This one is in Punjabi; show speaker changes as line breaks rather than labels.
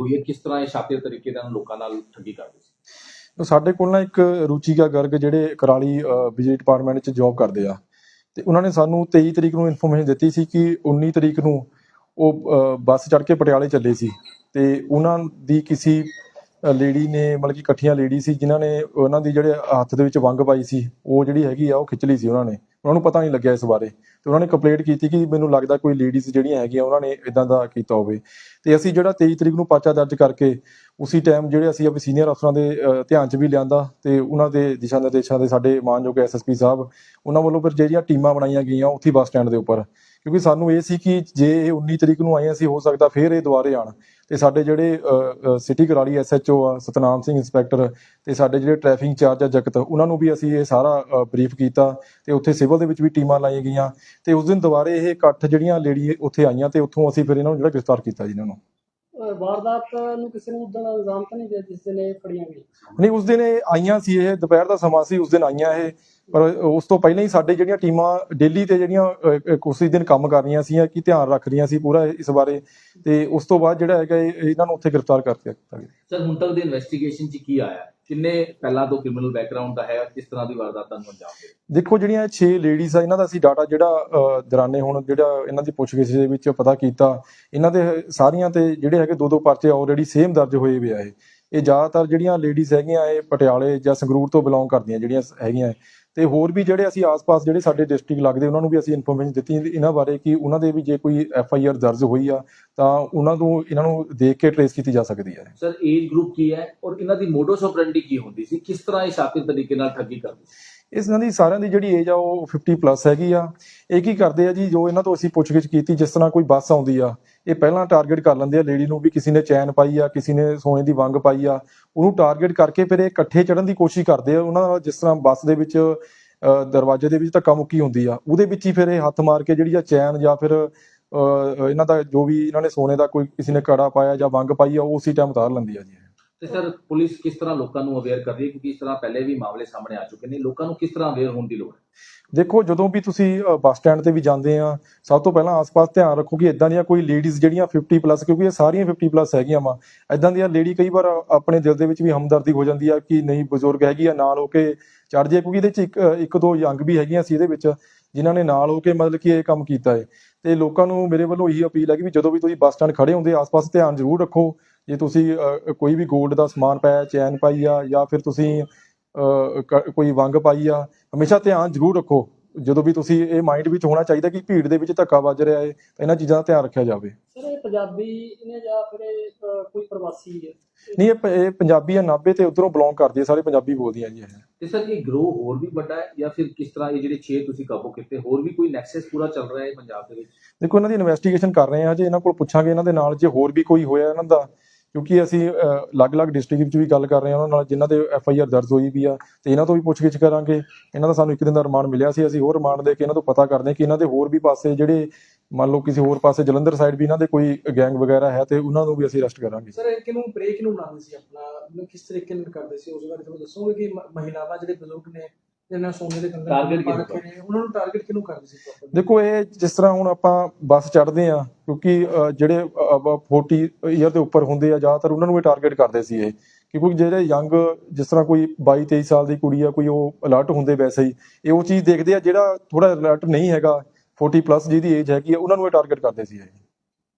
ਹੋਈ ਹੈ? ਕਿਸ ਤਰ੍ਹਾਂ ਇਹ ਸ਼ਾਤਿਰ ਤਰੀਕੇ ਨਾਲ ਲੋਕਾਂ ਨਾਲ ਠੱਗੀ ਕਰਦੇ ਸੀ?
ਸਾਡੇ ਕੋਲ ਨਾ ਇੱਕ ਰੁਚੀਕਾ ਗਰਗ ਜਿਹੜੇ ਕਰਾਲੀ ਬਿਜਲੀ ਡਿਪਾਰਟਮੈਂਟ 'ਚ ਜੌਬ ਕਰਦੇ ਆ। ਤੇ ਉਹਨਾਂ ਨੇ ਸਾਨੂੰ 23 ਤਰੀਕ ਨੂੰ ਇਨਫੋਰਮੇਸ਼ਨ ਦਿੱਤੀ ਸੀ ਕਿ 19 ਤਰੀਕ ਨੂੰ ਉਹ ਬੱਸ ਚੜ ਕੇ ਪਟਿਆਲੇ ਚੱਲੇ ਸੀ। ਤੇ ਉਹਨਾਂ ਦੀ ਕਿਸੇ ਲੇਡੀ ਨੇ ਮਤਲਬ ਕਿ ਇਕੱਠੀਆਂ ਲੇਡੀ ਸੀ, ਜਿਨ੍ਹਾਂ ਨੇ ਉਹਨਾਂ ਦੀ ਜਿਹੜੇ ਹੱਥ ਦੇ ਵਿੱਚ ਵੰਗ ਪਾਈ ਸੀ, ਉਹ ਜਿਹੜੀ ਹੈਗੀ ਆ, ਉਹ ਖਿੱਚ ਲਈ ਸੀ ਉਹਨਾਂ ਨੇ। ਉਹਨਾਂ ਨੂੰ ਪਤਾ ਨਹੀਂ ਲੱਗਿਆ ਇਸ ਬਾਰੇ। ਤੇ ਉਹਨਾਂ ਨੇ ਕੰਪਲੇਂਟ ਕੀਤੀ ਕਿ ਮੈਨੂੰ ਲੱਗਦਾ ਕੋਈ ਲੇਡੀਜ਼ ਜਿਹੜੀਆਂ ਹੈਗੀਆਂ, ਉਹਨਾਂ ਨੇ ਇਦਾਂ ਦਾ ਕੀਤਾ ਹੋਵੇ। ਤੇ ਅਸੀਂ ਜਿਹੜਾ 23 ਤਰੀਕ ਨੂੰ ਪਰਚਾ ਦਰਜ ਕਰਕੇ ਉਸੇ ਟਾਈਮ ਜਿਹੜੇ ਅਸੀਂ ਆਪਣੇ ਸੀਨੀਅਰ ਅਫਸਰਾਂ ਦੇ ਧਿਆਨ 'ਚ ਵੀ ਲਿਆਂਦਾ ਤੇ ਉਹਨਾਂ ਦੇ ਦਿਸ਼ਾ ਨਿਰਦੇਸ਼ਾਂ ਦੇ ਸਾਡੇ ਮਾਨਯੋਗ ਐਸਐਸਪੀ ਸਾਹਿਬ, ਉਹਨਾਂ ਵੱਲੋਂ ਫਿਰ ਜਿਹੜੀਆਂ ਟੀਮਾਂ ਬਣਾਈਆਂ ਗਈਆਂ ਉੱਥੇ ਬੱਸ ਸਟੈਂਡ ਦੇ ਉੱਪਰ। ਕਿਉਂਕਿ ਸਾਨੂੰ ਇਹ ਸੀ ਕਿ ਜੇ ਇਹ 19 ਤਰੀਕ ਨੂੰ ਆਏ ਅਸੀਂ, ਹੋ ਸਕਦਾ ਫਿਰ ਇਹ ਦੁਬਾਰੇ ਆਣ ਤੇ ਸਾਡੇ ਜਿਹੜੇ ਸਿਟੀ ਕਰਾਲੀ ਐਸਐਚਓ ਆ, ਸਤਨਾਮ ਸਿੰਘ ਇੰਸਪੈਕਟਰ ਤੇ ਸਾਡੇ ਜਿਹੜੇ ਟ੍ਰੈਫਿਕ ਇੰਚਾਰਜ ਆ ਜਗਤ, ਉਹਨਾਂ ਨੂੰ ਵੀ ਅਸੀਂ ਇਹ ਸਾਰਾ ਬਰੀਫ ਕੀਤਾ ਤੇ ਉੱਥੇ ਸਿਵਲ ਦੇ ਵਿੱਚ ਵੀ ਟੀਮਾਂ ਲਾਈਆਂ ਗਈਆਂ। ਤੇ ਉਸ ਦਿਨ ਦੁਬਾਰੇ ਇਹ ਇਕੱਠ ਜਿਹੜੀਆਂ ਲੇਡੀ ਉੱਥੇ ਆਈਆਂ ਤੇ ਉੱਥੋਂ ਅਸੀਂ ਫਿਰ ਇਹਨਾਂ ਨੂੰ ਜਿਹੜਾ ਗ੍ਰਿਫਤਾਰ ਕੀਤਾ ਜੀ, ਇਹਨਾਂ ਨੂੰ।
ਵਾਰਦਾਤ ਨੂੰ ਕਿਸੇ ਨੂੰ ਉਦੋਂ ਇਲਜ਼ਾਮ ਤਾਂ ਨਹੀਂ ਦਿਆ ਜਿਸ ਦਿਨ ਇਹ ਫੜੀਆਂ ਗਈਆਂ?
ਨਹੀਂ ਉਸ ਦਿਨ ਇਹ ਆਈਆਂ ਸੀ ਇਹ ਦੁਪਹਿਰ ਦਾ ਸਮਾਂ ਸੀ ਉਸ ਦਿਨ ਆਈਆਂ ਇਹ। ਪਰ ਉਸ ਤੋਂ ਪਹਿਲਾਂ ਹੀ ਸਾਡੇ ਜਿਹੜੀਆਂ ਟੀਮਾਂ ਡੇਲੀ ਤੇ ਜਿਹੜੀਆਂ ਉਸੇ ਦਿਨ ਕੰਮ ਕਰ ਰਹੀਆਂ ਸੀ ਕਿ ਧਿਆਨ ਰੱਖ ਰਹੀਆਂ ਸੀ ਪੂਰਾ ਇਸ ਬਾਰੇ। ਤੇ ਉਸ ਤੋਂ ਬਾਅਦ ਜਿਹੜਾ ਹੈਗਾ ਇਹ- ਇਹਨਾਂ ਨੂੰ ਉੱਥੇ ਗ੍ਰਿਫਤਾਰ ਕਰ ਦਿੱਤਾ ਗਿਆ।
ਸਰ ਹੁਣ ਤੱਕ ਦੀ ਇਨਵੈਸਟੀਗੇਸ਼ਨ 'ਚ ਕੀ ਆਇਆ? ਕਿੰਨੇ ਪਹਿਲਾਂ ਤੋਂ ਕ੍ਰਿਮੀਨਲ ਬੈਕਗ੍ਰਾਉਂਡ ਦਾ ਹੈ ਕਿਸ ਤਰ੍ਹਾਂ ਦੀ ਵਾਰਦਾਤਾਂ ਨੂੰ ਅੰਜਾਮ ਦੇ
ਦੇਖੋ ਜਿਹੜੀਆਂ 6 ਲੇਡੀਜ਼ ਆ ਇਹਨਾਂ ਦਾ ਅਸੀਂ ਡਾਟਾ ਜਿਹੜਾ ਅਹ, ਹੁਣ ਜਿਹੜਾ ਇਹਨਾਂ ਦੀ ਪੁੱਛਗਿੱਛ ਦੇ ਵਿੱਚ ਪਤਾ ਕੀਤਾ ਇਹਨਾਂ ਦੇ ਸਾਰੀਆਂ ਤੇ ਜਿਹੜੇ ਹੈਗੇ ਦੋ ਦੋ ਪਰਚੇ ਆਲਰੇਡੀ ਸੇਮ ਦਰਜ ਹੋਏ ਹੋਏ ਆ ਇਹ। ਇਹ ਜ਼ਿਆਦਾਤਰ ਜਿਹੜੀਆਂ ਲੇਡੀਜ਼ ਹੈਗੀਆਂ ਇਹ ਪਟਿਆਲੇ ਜਾਂ ਸੰਗਰੂਰ ਤੋਂ ਬਿਲੋਂਗ ਕਰਦੀਆਂ ਜਿਹੜੀਆਂ ਹੈਗੀਆਂ। ਤੇ ਹੋਰ ਵੀ ਜਿਹੜੇ ਅਸੀਂ ਆਸ-ਪਾਸ ਜਿਹੜੇ ਸਾਡੇ ਡਿਸਟ੍ਰਿਕਟ ਲੱਗਦੇ, ਉਹਨਾਂ ਨੂੰ ਵੀ ਅਸੀਂ ਇਨਫੋਰਮੇਸ਼ਨ ਦਿੱਤੀ ਇਹਨਾਂ ਬਾਰੇ ਕਿ ਉਹਨਾਂ ਦੇ ਵੀ ਜੇ ਕੋਈ ਐਫ ਆਈ ਆਰ ਦਰਜ ਹੋਈ ਆ, ਤਾਂ ਉਹਨਾਂ ਨੂੰ, ਇਹਨਾਂ ਨੂੰ ਦੇਖ ਕੇ ਟ੍ਰੇਸ ਕੀਤੀ ਜਾ ਸਕਦੀ ਹੈ।
ਸਰ ਏਜ ਗਰੁੱਪ ਕੀ ਹੈ ਔਰ ਇਹਨਾਂ ਦੀ ਮੋਡਸ ਆਪਰੈਂਡੀ ਕੀ ਹੁੰਦੀ ਸੀ? ਕਿਸ ਤਰ੍ਹਾਂ ਇਹ ਸ਼ਾਤਿਰ ਤਰੀਕੇ ਨਾਲ ਠੱਗੀ ਕਰਦੇ ਸੀ?
ਇਸ ਇਹਨਾਂ ਦੀ ਸਾਰਿਆਂ ਦੀ ਜਿਹੜੀ ਏਜ ਆ ਉਹ 50 ਪਲੱਸ ਹੈਗੀ ਆ। ਇਹ ਕੀ ਕਰਦੇ ਆ ਜੀ, ਜੋ ਇਹਨਾਂ ਤੋਂ ਅਸੀਂ ਪੁੱਛਗਿੱਛ ਕੀਤੀ, ਜਿਸ ਤਰ੍ਹਾਂ ਕੋਈ ਬੱਸ ਆਉਂਦੀ ਆ, ਇਹ ਪਹਿਲਾਂ ਟਾਰਗੇਟ ਕਰ ਲੈਂਦੇ ਆ। ਲੇਡੀ ਨੂੰ ਵੀ ਕਿਸੇ ਨੇ ਚੈਨ ਪਾਈ ਆ, ਕਿਸੇ ਨੇ ਸੋਨੇ ਦੀ ਵੰਗ ਪਾਈ ਆ, ਉਹਨੂੰ ਟਾਰਗੇਟ ਕਰਕੇ ਫਿਰ ਇਹ ਇਕੱਠੇ ਚੜਨ ਦੀ ਕੋਸ਼ਿਸ਼ ਕਰਦੇ ਆ। ਉਹਨਾਂ ਨਾਲ ਜਿਸ ਤਰ੍ਹਾਂ ਬੱਸ ਦੇ ਵਿੱਚ ਦਰਵਾਜ਼ੇ ਦੇ ਵਿੱਚ ਧੱਕਾ ਮੁੱਕੀ ਹੁੰਦੀ ਆ, ਉਹਦੇ ਵਿੱਚ ਹੀ ਫਿਰ ਇਹ ਹੱਥ ਮਾਰ ਕੇ ਜਿਹੜੀ ਆ ਚੈਨ ਜਾਂ ਫਿਰ ਇਹਨਾਂ ਦਾ ਜੋ ਵੀ ਇਹਨਾਂ ਨੇ ਸੋਨੇ ਦਾ ਕੋਈ ਕਿਸੇ ਨੇ ਕੜਾ ਪਾਇਆ ਜਾਂ ਵੰਗ ਪਾਈ ਆ, ਉਹ ਉਸੇ ਟਾਈਮ ਉਤਾਰ ਲੈਂਦੀ ਆ ਜੀ।
ਤੇ ਸਰ, ਪੁਲਿਸ ਕਿਸ ਤਰ੍ਹਾਂ ਲੋਕਾਂ ਨੂੰ ਅਵੇਅਰ ਕਰ ਰਹੀ ਹੈ? ਕਿਉਂਕਿ ਇਸ ਤਰ੍ਹਾਂ ਪਹਿਲੇ ਵੀ ਮਾਮਲੇ ਸਾਹਮਣੇ ਆ ਚੁੱਕੇ ਨੇ। ਲੋਕਾਂ ਨੂੰ ਕਿਸ ਤਰ੍ਹਾਂ ਅਵੇਅਰ ਹੋਣ ਦੀ ਲੋੜ ਹੈ?
ਦੇਖੋ, ਜਦੋਂ ਵੀ ਤੁਸੀਂ ਬੱਸ ਸਟੈਂਡ ਤੇ ਵੀ ਜਾਂਦੇ ਆ, ਸਭ ਤੋਂ ਪਹਿਲਾਂ ਆਸ-ਪਾਸ ਧਿਆਨ ਰੱਖੋ ਕਿ ਇਦਾਂ ਦੀਆਂ ਕੋਈ ਲੇਡੀਜ਼ ਜਿਹੜੀਆਂ 50 ਪਲੱਸ ਕਿਉਂਕਿ ਇਹ ਸਾਰੀਆਂ 50 ਪਲੱਸ ਹੈਗੀਆਂ ਵਾ ਇਦਾਂ ਦੀਆਂ ਲੇਡੀ ਕਈ ਵਾਰ ਆਪਣੇ ਦਿਲ ਦੇ ਵਿੱਚ ਵੀ ਹਮਦਰਦੀ ਹੋ ਜਾਂਦੀ ਆ ਕਿ ਨਹੀਂ, ਬਜ਼ੁਰਗ ਹੈਗੀ ਆ, ਨਾਲ ਹੋ ਕੇ ਚੜ ਜਾਏ, ਕਿਉਂਕਿ ਇਹਦੇ ਚ ਇੱਕ ਦੋ ਯੰਗ ਵੀ ਹੈਗੀਆਂ ਸੀ ਇਹਦੇ ਵਿੱਚ। ਜਿਨ੍ਹਾਂ ਨੇ ਨਾਲ ਹੋ ਕੇ ਮਤਲਬ ਕਿ ਇਹ ਕੰਮ ਕੀਤਾ ਹੈ ਤੇ ਲੋਕਾਂ ਨੂੰ ਮੇਰੇ ਵੱਲੋਂ ਇਹੀ ਅਪੀਲ ਹੈ ਕਿ ਵੀ ਜਦੋਂ ਵੀ ਤੁਸੀਂ ਬੱਸ ਸਟੈਂਡ ਖੜੇ ਹੁੰਦੇ ਆਸ-ਪਾਸ ਧਿਆਨ ਜ਼ਰੂਰ ਰੱਖੋ। ਜੇ ਤੁਸੀਂ ਕੋਈ ਵੀ 골ਡ ਦਾ ਸਮਾਨ ਪਾਇਆ ਚੈਨ ਪਾਈ ਆ ਜਾਂ ਫਿਰ ਤੁਸੀਂ ਅ, ਕੋਈ ਵੰਗ ਪਾਈ ਆ ਹਮੇਸ਼ਾ ਧਿਆਨ ਜ਼ਰੂਰ ਰੱਖੋ। ਜਦੋਂ ਵੀ ਤੁਸੀਂ ਇਹ ਮਾਈਂਡ ਵਿੱਚ ਹੋਣਾ ਚਾਹੀਦਾ ਕਿ ਭੀੜ ਦੇ ਵਿੱਚ ਧੱਕਾ ਵੱਜ ਰਿਹਾ ਹੈ ਤਾਂ ਇਹਨਾਂ ਚੀਜ਼ਾਂ ਦਾ ਧਿਆਨ ਰੱਖਿਆ ਜਾਵੇ।
ਸਰ ਇਹ ਪੰਜਾਬੀ ਨੇ ਜਾਂ ਫਿਰ ਇਹ, ਕੋਈ ਪ੍ਰਵਾਸੀ ਹੈ?
ਨਹੀਂ ਇਹ ਪ- ਇਹ ਪੰਜਾਬੀ ਆ ਨਾਭੇ ਤੇ ਉਧਰੋਂ ਬਿਲੋਂਗ ਕਰਦੀ ਹੈ ਸਾਰੇ ਪੰਜਾਬੀ ਬੋਲਦੀਆਂ ਜੀ ਇਹ।
ਤੇ ਸਰ ਇਹ ਗਰੋਹ ਹੋਰ ਵੀ ਵੱਡਾ ਹੈ ਜਾਂ ਫਿਰ ਕਿਸ ਤਰ੍ਹਾਂ ਇਹ ਜਿਹੜੇ 6 ਤੁਸੀਂ ਕਾਬੂ ਕੀਤੇ ਹੋਰ ਵੀ ਕੋਈ ਨੈਕਸਸ ਪੂਰਾ ਚੱਲ ਰਿਹਾ ਹੈ ਪੰਜਾਬ ਦੇ ਵਿੱਚ?
ਦੇਖੋ ਇਹਨਾਂ ਦੀ ਇਨਵੈਸਟੀਗੇਸ਼ਨ ਕਰ ਰਹੇ ਹਾਂ ਜੇ ਇਹਨਾਂ ਕੋਲ ਪੁੱਛਾਂਗੇ ਇਹਨਾਂ ਦੇ ਨਾਲ ਜੇ ਹੋਰ ਵੀ ਕੋਈ ਹੋਇਆ ਇਹਨਾਂ ਦਾ ਕਿਉਂਕਿ ਅਸੀਂ ਅਲੱਗ-ਅਲੱਗ ਡਿਸਟ੍ਰਿਕਟ ਵਿੱਚ ਵੀ ਗੱਲ ਕਰ ਰਹੇ ਹਾਂ, ਉਹਨਾਂ ਨਾਲ ਜਿਨ੍ਹਾਂ ਦੇ ਐਫ ਆਈ ਆਰ ਦਰਜ ਹੋਈ ਵੀ ਆ, ਤੇ ਇਹਨਾਂ ਤੋਂ ਵੀ ਪੁੱਛਗਿੱਛ ਕਰਾਂਗੇ। ਇਹਨਾਂ ਦਾ ਸਾਨੂੰ ਇੱਕ ਦਿਨ ਦਾ ਰਿਮਾਂਡ ਮਿਲਿਆ ਸੀ, ਅਸੀਂ ਹੋਰ ਰਿਮਾਂਡ ਦੇ ਕੇ ਇਹਨਾਂ ਤੋਂ ਪਤਾ ਕਰਦੇ ਹਾਂ ਕਿ ਇਹਨਾਂ ਦੇ ਹੋਰ ਵੀ ਪਾਸੇ ਜਿਹੜੇ, ਮੰਨ ਲਓ ਕਿਸੇ ਹੋਰ ਪਾਸੇ ਜਲੰਧਰ ਸਾਈਡ ਵੀ ਇਹਨਾਂ ਦੇ ਕੋਈ ਗੈਂਗ ਵਗੈਰਾ ਹੈ ਤੇ ਉਹਨਾਂ ਨੂੰ ਵੀ ਅਸੀਂ ਅਰੈਸਟ ਕਰਾਂਗੇ।
ਸਰ ਇਹ ਕਿਨੂੰ ਬ੍ਰੇਕ ਨੂੰ ਬਣਾਉਂਦੇ ਸੀ ਆਪਣਾ? ਕਿਸ ਤਰੀਕੇ ਨਾਲ ਕਰਦੇ ਸੀ? ਉਸ ਬਾਰੇ ਤੁਹਾਨੂੰ ਦੱਸੋਗੇ ਕਿ ਮਹਿਲਾਵਾਂ ਜਿਹੜੇ ਬਜ਼ੁਰਗ ਨੇ ਜਿਹਨਾਂ ਸੋਨੇ ਦੇ ਕੰਗਣ
Target
ਪਾ
ਕਿਹਨੂੰ
ਰੱਖੇ ਨੇ ਉਹਨਾਂ ਨੂੰ ਟਾਰਗੇਟ ਕਿਹਨੂੰ ਕਰਦੇ ਸੀ properly?
ਦੇਖੋ ਇਹ ਜਿਸ ਤਰ੍ਹਾਂ ਹੁਣ ਆਪਾਂ ਬੱਸ ਚੜ੍ਹਦੇ ਆ ਕਿਉਂਕਿ ਅ, ਜਿਹੜੇ ਅ, 40 ਈਅਰ ਦੇ ਉੱਪਰ ਹੁੰਦੇ ਆ ਜ਼ਿਆਦਾਤਰ ਉਹਨਾਂ ਨੂੰ ਵੀ ਟਾਰਗੇਟ ਕਰਦੇ ਸੀ ਇਹ ਕਿਉਂਕਿ ਜਿਹੜੇ ਯੰਗ ਜਿਸ ਤਰ੍ਹਾਂ ਕੋਈ 22 23 ਸਾਲ ਦੀ ਕੁੜੀ ਆ ਕੋਈ ਉਹ ਅਲਰਟ ਹੁੰਦੇ ਵੈਸੇ ਹੀ ਇਹ ਉਹ ਚੀਜ਼ ਦੇਖਦੇ ਆ ਜਿਹੜਾ ਥੋੜਾ ਅਲਰਟ ਨਹੀਂ ਹੈਗਾ 40 ਪਲੱਸ ਜਿਹਦੀ ਏਜ ਹੈਗੀ ਆ ਉਹਨਾਂ ਨੂੰ ਇਹ ਟਾਰਗੇਟ ਕਰਦੇ ਸੀ ਇਹ